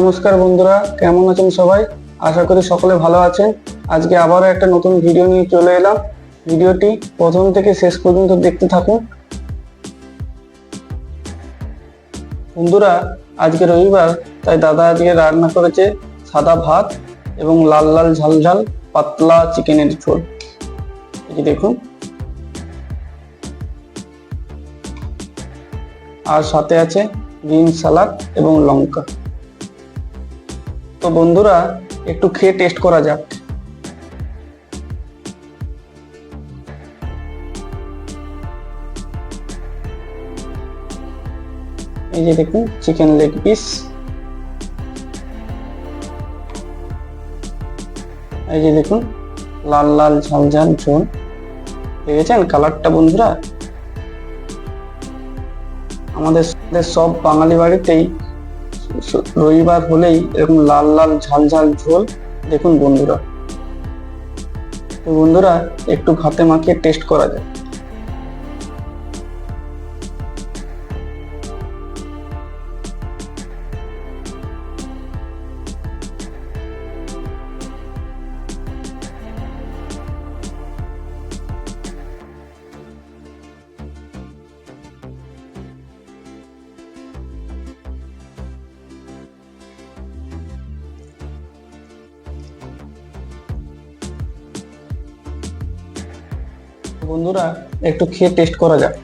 নমস্কার বন্ধুরা, কেমন আছেন সবাই? আশা করি সকলে ভালো আছেন। আজকে আবারও একটা নতুন ভিডিও নিয়ে চলে এলাম। ভিডিওটি প্রথম থেকে শেষ পর্যন্ত দেখতে থাকুন। বন্ধুরা, আজকে রবিবার, তাই দাদা আজকে রান্না করেছে সাদা ভাত এবং লাল লাল ঝাল ঝাল পাতলা চিকেনের ঝোল। যে দেখুন। আর সাথে আছে গ্রিন সালাদ এবং লঙ্কা। তো বন্ধুরা, একটু খেয়ে টেস্ট করা যাক। এই যে দেখুন চিকেন লেগ পিস এই যে দেখুন, লাল লাল ঝাল ঝাল। দেখেছেন কালারটা বন্ধুরা? আমাদের সব বাঙালি বাড়িতেই রবিবার হলেই এরকম লাল লাল ঝালঝাল ঝাল দেখুন বন্ধুরা। তো বন্ধুরা, একটু ভাতে মাখিয়ে টেস্ট করা যায় বন্ধুরা, একটু খেয়ে টেস্ট করা যাক।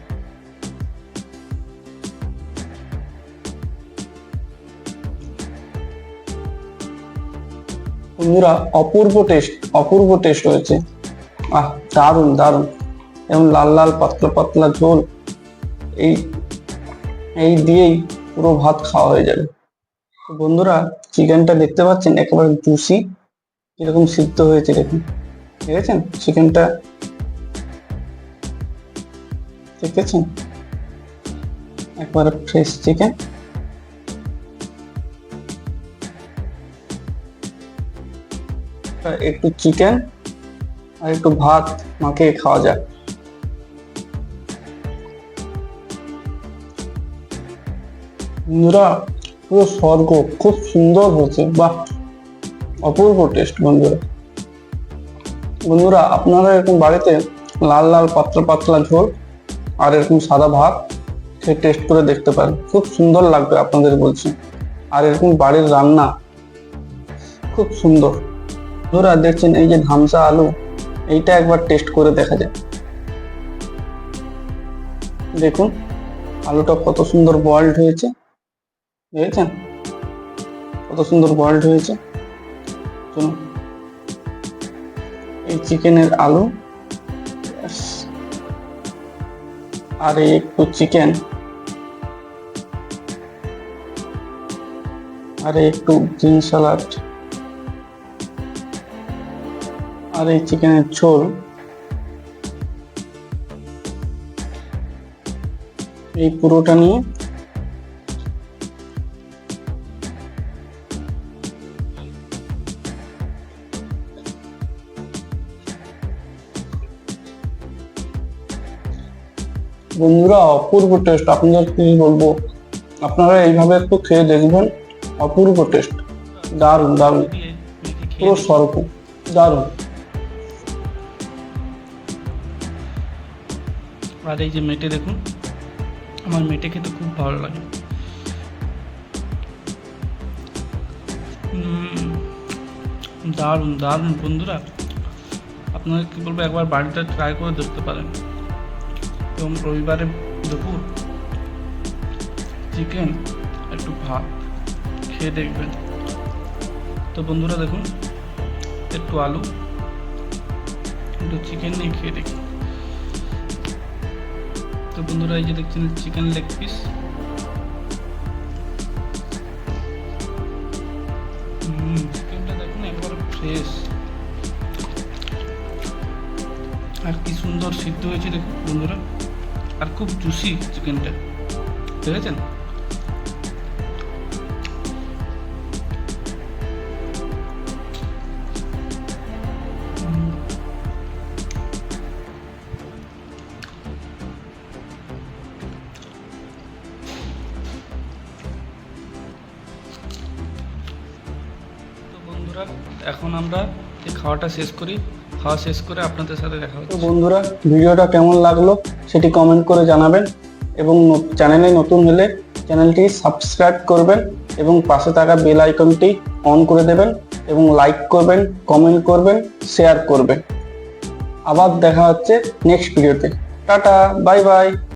বন্ধুরা, অপূর্ব টেস্ট অপূর্ব টেস্ট হয়েছে আহ, দারুণ দারুণ। এবং লাল লাল, পাতলা পাতলা ঝোল, এই এই দিয়েই পুরো ভাত খাওয়া হয়ে যাবে। বন্ধুরা, চিকেনটা দেখতে পাচ্ছেন, একেবারে জুসি এরকম সিদ্ধ হয়েছে দেখুন। দেখেছেন চিকেনটা দেখেছেন একবারে ফ্রেশ চিকেন একটু চিকেন আর একটু ভাত মাখিয়ে খাওয়া যায় বন্ধুরা, পুরো স্বর্গ, খুব সুন্দর হয়েছে। বাহ, অপূর্ব টেস্ট বন্ধুরা। বন্ধুরা, আপনারা এরকম বাড়িতে লাল লাল পাতলা পাতলা ঝোল আর এরকম সাদা ভাত সে টেস্ট করে দেখতে পারেন। খুব সুন্দর লাগবে আপনাদের বলছি। আর এরকম বাড়ির রান্না, খুব সুন্দর। বন্ধুরা, দেখছেন এই যে ধামসা আলু, এইটা একবার টেস্ট করে দেখা যায় দেখুন, আলুটা কত সুন্দর বয়েলড হয়েছে। দেখেছেন? কত সুন্দর বয়েলড হয়েছে। চলুন। এই চিকেনের আলু। আর একটু চিকেন আর একটু গ্রিন স্যালাড আর এই চিকেনের ঝোল। এই পুরোটা নিয়ে বন্ধুরা, অপূর্ব টেস্ট আপনাদের কি বলব? আপনারা এইভাবে একটু খেয়ে দেখবেন, অপূর্ব টেস্ট দারুণ দারুণ। পুরো। স্বর্গ দারুণ। আর এই যে মেটে দেখুন, আমার মেটে খেতে খুব ভালো লাগে। দারুণ দারুণ বন্ধুরা। আপনারা কি বলব, একবার বাড়িটা ট্রাই করে দেখতে পারেন। এবং রবিবারে দুপুর চিকেন একটু ভাত খেয়ে দেখবেন। তো বন্ধুরা দেখুন, একটু আলু, একটু চিকেন নিয়ে খেয়ে দেখি। তো বন্ধুরা এই যে দেখছেন চিকেন লেগ পিস চিকেনটা দেখুন ফ্রেশ আর কি সুন্দর সিদ্ধ হয়েছে দেখুন বন্ধুরা। আর খুব জুসি চিকেনটা দেখেছেন বন্ধুরা এখন আমরা এই খাওয়াটা শেষ করি। খাওয়া শেষ করে আপনাদের সাথে দেখা হচ্ছে। বন্ধুরা, ভিডিওটা কেমন লাগল সেটি কমেন্ট করে জানাবেন এবং চ্যানেলে নতুন হলে চ্যানেলটি সাবস্ক্রাইব করবেন এবং পাশে থাকা বেল আইকনটি অন করে দেবেন এবং লাইক করবেন কমেন্ট করবেন শেয়ার করবেন। আবার দেখা হচ্ছে নেক্সট ভিডিওতে টাটা বাই বাই